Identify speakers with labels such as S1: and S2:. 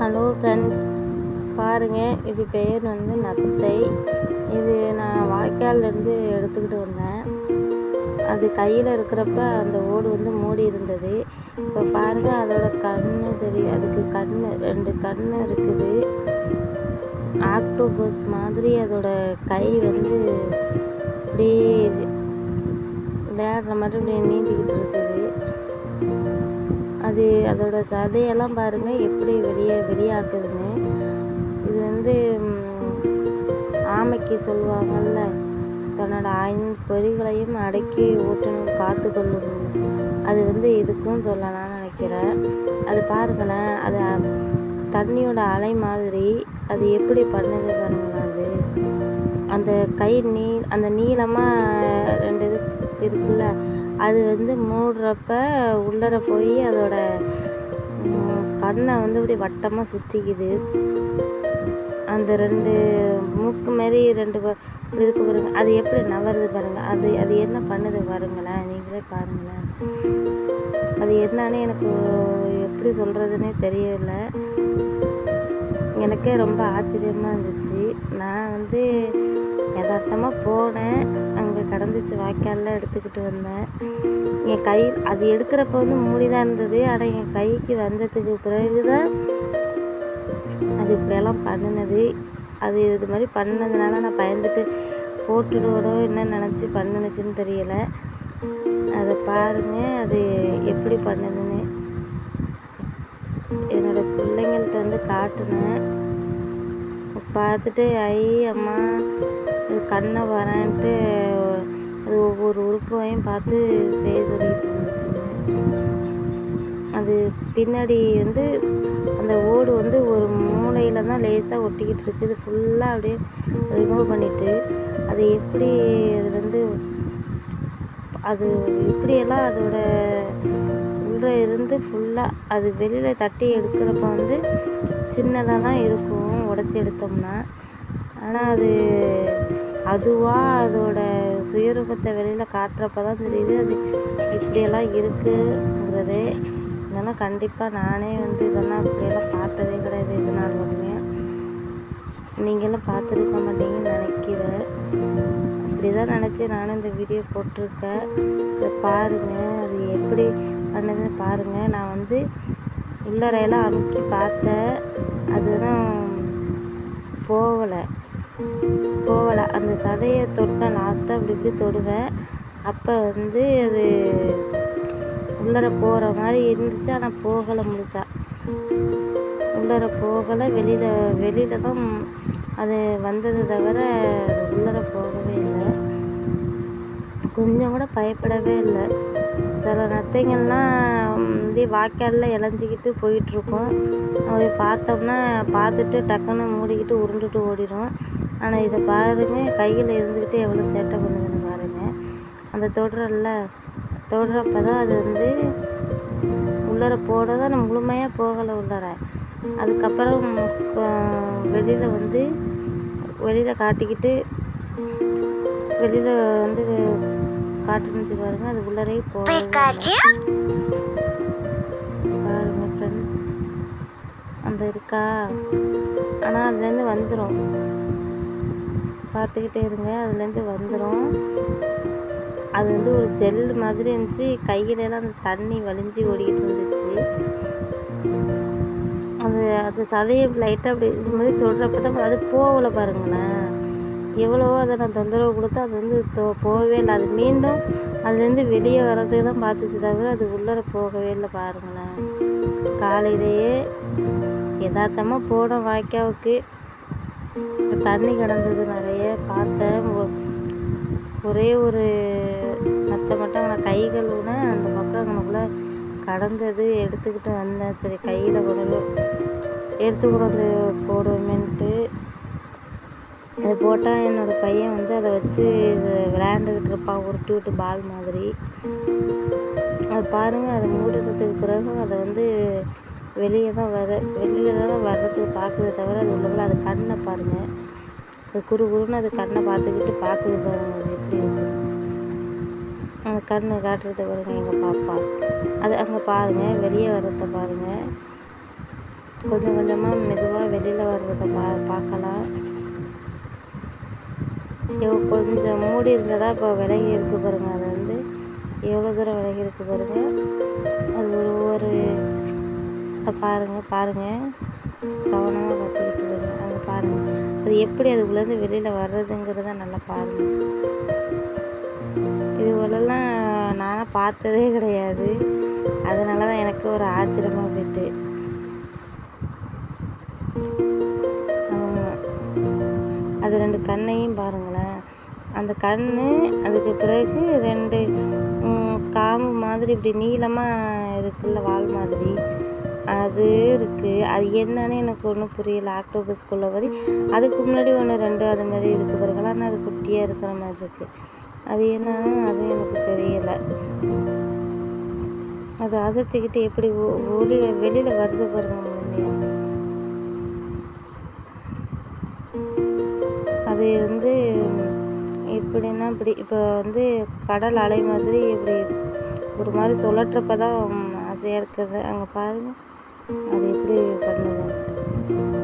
S1: Hello friends பாருங்கள் இது பெயர் வந்து நத்தை. இது நான் வாய்க்கால்லேருந்து எடுத்துக்கிட்டு வந்தேன். அது கையில் இருக்கிறப்ப அந்த ஓடு வந்து மூடி இருந்தது. இப்போ பாருங்கள் அதோட கண் தெரியும் அதுக்கு கண் ரெண்டு கண் இருக்குது. ஆக்டோபஸ் மாதிரி அதோட கை வந்து அப்படியே விளையாடுற மாதிரி அப்படியே நீந்திக்கிட்டு இருக்குது. அது அதோட சதையெல்லாம் பாருங்கள் எப்படி வெளியே வெளியாக்குதுன்னு. இது வந்து ஆமைக்கு சொல்லுவாங்கல்ல தன்னோட ஐந்து பொறிகளையும் அடக்கி ஓட்டணும் காத்து கொள்ளும். அது வந்து இதுக்கும் சொல்லலாம்னு நினைக்கிறேன். அது பாருங்களேன் அது தண்ணியோட அலை மாதிரி அது எப்படி பண்ணுது பாருங்களேன் அது. அந்த கை நீ அந்த நீளமாக ரெண்டு இது இருக்குல்ல அது வந்து மூடுறப்ப உள்ளர போய் அதோட கண்ணை வந்து இப்படி வட்டமாக சுற்றிக்குது அந்த ரெண்டு மூக்கு மாரி ரெண்டு இருக்கு பாருங்க. அது எப்படி நவருது பாருங்கள் அது அது என்ன பண்ணுது பாருங்களேன். நீங்களே பாருங்களேன். அது என்னன்னு எனக்கு எப்படி சொல்கிறதுனே தெரியவில்லை எனக்கே ரொம்ப ஆச்சரியமாக இருந்துச்சு. நான் வந்து யதார்த்தமாக போனேன். வாய்க்காலில் எடுத்துக்கிட்டு வந்தேன். என் கை அது எடுக்கிறப்ப வந்து மூடி தான் இருந்தது. ஆனால் என் கைக்கு வந்ததுக்கு பிறகு தான் அது இப்படியெல்லாம் பண்ணினது. அது இது மாதிரி பண்ணதுனால நான் பயந்துட்டு போட்டுடுவோடோ என்ன நினச்சி பண்ணுனுச்சுன்னு தெரியலை. அதை பாருங்க அது எப்படி பண்ணுதுன்னு. என்னோட பிள்ளைங்கள்ட்ட வந்து காட்டுனேன். பார்த்துட்டு ஐ அம்மா இது கண்ணை வரேன்ட்டு ஒவ்வொரு உறுப்பையும் பார்த்து செய்ய இருந்துச்சுங்க அது பின்னாடி வந்து அந்த ஓடு வந்து ஒரு மூலையில் தான் லேசாக ஒட்டிக்கிட்டு இருக்குது. ஃபுல்லாக அப்படியே ரிமூவ் பண்ணிட்டு அது எப்படி அது வந்து அது எப்படியெல்லாம் அதோட உள்ளே இருந்து ஃபுல்லாக அது வெளியில் தட்டி எடுக்கிறப்ப வந்து சின்னதாக தான் இருக்கும். உடச்சி எடுத்தோம்னா. ஆனால் அது அதுவாக அதோட சுயரூபத்தை வெளியில் காட்டுறப்ப தான் தெரியுது. அது இப்படியெல்லாம் இருக்குங்கிறது. இதெல்லாம் கண்டிப்பாக நானே வந்து இதெல்லாம் இப்படியெல்லாம் பார்த்ததே கிடையாது. இது நாள் வரையும் நீங்களும் பார்த்துருக்க மாட்டீங்கன்னு நினைக்கிறேன். அப்படி தான் நினச்சி நானும் இந்த வீடியோ போட்டிருக்கேன். இதை பாருங்கள் அது எப்படி பண்ணதுன்னு பாருங்கள் நான் வந்து உள்ளறையெல்லாம் அமுக்கி பார்த்தேன். அதுதான் சதையை தொட்டேன் லாஸ்ட்டாக அப்படி இப்படி தொடுவேன். அப்போ வந்து அது உள்ளர போகிற மாதிரி இருந்துச்சு ஆனால் போகலை முழுசா. உள்ளர போகலை வெளியில் வெளியில் தான் அது வந்தது தவிர உள்ளர போகவே இல்லை. கொஞ்சம் கூட பயப்படவே இல்லை. சில நத்தைங்கள்லாம் இப்படி வாய்க்காலில் இளைஞ்சிக்கிட்டு போயிட்டுருக்கோம். அதை பார்த்தோம்னா பார்த்துட்டு டக்குன்னு மூடிக்கிட்டு உருண்டுட்டு ஓடிடும் ஆனால் இதை பாருங்க. கையில் இருந்துக்கிட்டு எவ்வளோ சேட்டை பண்ணுதுன்னு பாருங்கள் அந்த தொடுறல்ல தொடுறப்ப தான் அது வந்து உள்ளர போட தான் முழுமையாக போகலை உள்ளர. அதுக்கப்புறம் வெளியில் வந்து வெளியில் காட்டிக்கிட்டு வெளியில் வந்து காட்டுனுச்சு பாருங்க. அது உள்ளரே போகவே இல்லை. பாருங்க ஃப்ரெண்ட்ஸ் அந்த இருக்கா? ஆனால் அதுலேருந்து வந்துடும் பார்த்துக்கிட்டே இருங்க. அதுலேருந்து வந்துடும் அது வந்து ஒரு ஜெல் மாதிரி இருந்துச்சு. கையிலலாம் அந்த தண்ணி வலிஞ்சு ஓடிக்கிட்டு இருந்துச்சு. அது அது சதையை லைட்டாக அப்படி இது மாதிரி தொடுறப்ப தான் அது போகலை பாருங்களேன். எவ்வளவோ அதை நான் தொந்தரவு கொடுத்தா அது வந்து தோ போகவே இல்லை. அது மீண்டும் அதுலேருந்து வெளியே வர்றதுக்கு தான் பார்த்துச்சு தவிர அது உள்ளர போகவே இல்லை பாருங்களேன். காலையிலேயே யதார்த்தமாக போனோம் வாய்க்காவுக்கு தண்ணி கிடந்தது நிறைய. பார்த்தேன் ஒரே ஒரு மற்ற மட்டும் அங்கே கை கழுவுனேன் அந்த பக்கம் அங்கனக்குள்ளே கடந்தது. எடுத்துக்கிட்டு வந்தேன். சரி கையில் கொண்டு எடுத்து கொண்டு வந்து போடுவோமேன்ட்டு. அது போட்டால் என்னோடய பையன் வந்து அதை வச்சு இது விளையாண்டுக்கிட்டு இருப்பான். உருட்டி விட்டு பால் மாதிரி. அது பாருங்கள் அதை மூடினதுக்கு பிறகு அதை வந்து வெளியே தான் வர வெளியில் தான் வர்றதுக்கு பார்க்குது தவிர அது உள்ளக்குள்ள அது கண்ணை பாருங்கள் அது குறு குருன்னு அது கண்ணை பார்த்துக்கிட்டு பார்க்குது பாருங்க அது எப்படி அந்த கண்ணை காட்டுறத பாருங்க எங்கள் பாப்பா? அது அங்கே பாருங்கள் வெளியே வர்றத பாருங்கள் கொஞ்சம் கொஞ்சமாக மெதுவாக வெளியில் வர்றதை பா பார்க்கலாம். கொஞ்சம் மூடி இருந்ததா இப்போ விலகி இருக்குது பாருங்கள் அது வந்து எவ்வளோ தூரம் விலகி இருக்குது பாருங்கள் அது ஒரு ஒரு அதை பாருங்கள் பாருங்கள் கவனமாக பார்த்துக்கிட்டு இருங்க. அங்கே பாருங்கள் அது எப்படி அது உலர்ந்து வெளியில் வர்றதுங்கிறத நல்லா பாருங்கள் இது போலலாம் நான் பார்த்ததே கிடையாது. அதனால தான் எனக்கு ஒரு ஆச்சரியமாக போயிட்டு. அது ரெண்டு கண்ணையும் பாருங்களேன். அந்த கண் அதுக்கு பிறகு ரெண்டு காம்பு மாதிரி இப்படி நீளமாக இருக்குல்ல வால் மாதிரி. அது இருக்குது அது என்னன்னு எனக்கு ஒன்றும் புரியல. ஆக்டோபஸ்குள்ளே வரி. அதுக்கு முன்னாடி ஒன்று ரெண்டு அது மாதிரி இருக்குது பாருங்களா ஆனால் அது குட்டியாக இருக்கிற மாதிரி இருக்குது அது என்னன்னு அது எனக்கு தெரியல. அது அசைச்சிக்கிட்டு எப்படி ஒ- ஒளி வெளியில் வருது பாருங்க அது வந்து எப்படின்னா இப்படி இப்போ வந்து கடல் அலை மாதிரி இப்படி ஒரு மாதிரி சுழற்றப்ப தான் ஆசையாக இருக்குது. அங்கே பாருங்கள் அது எப்படி பண்ணுது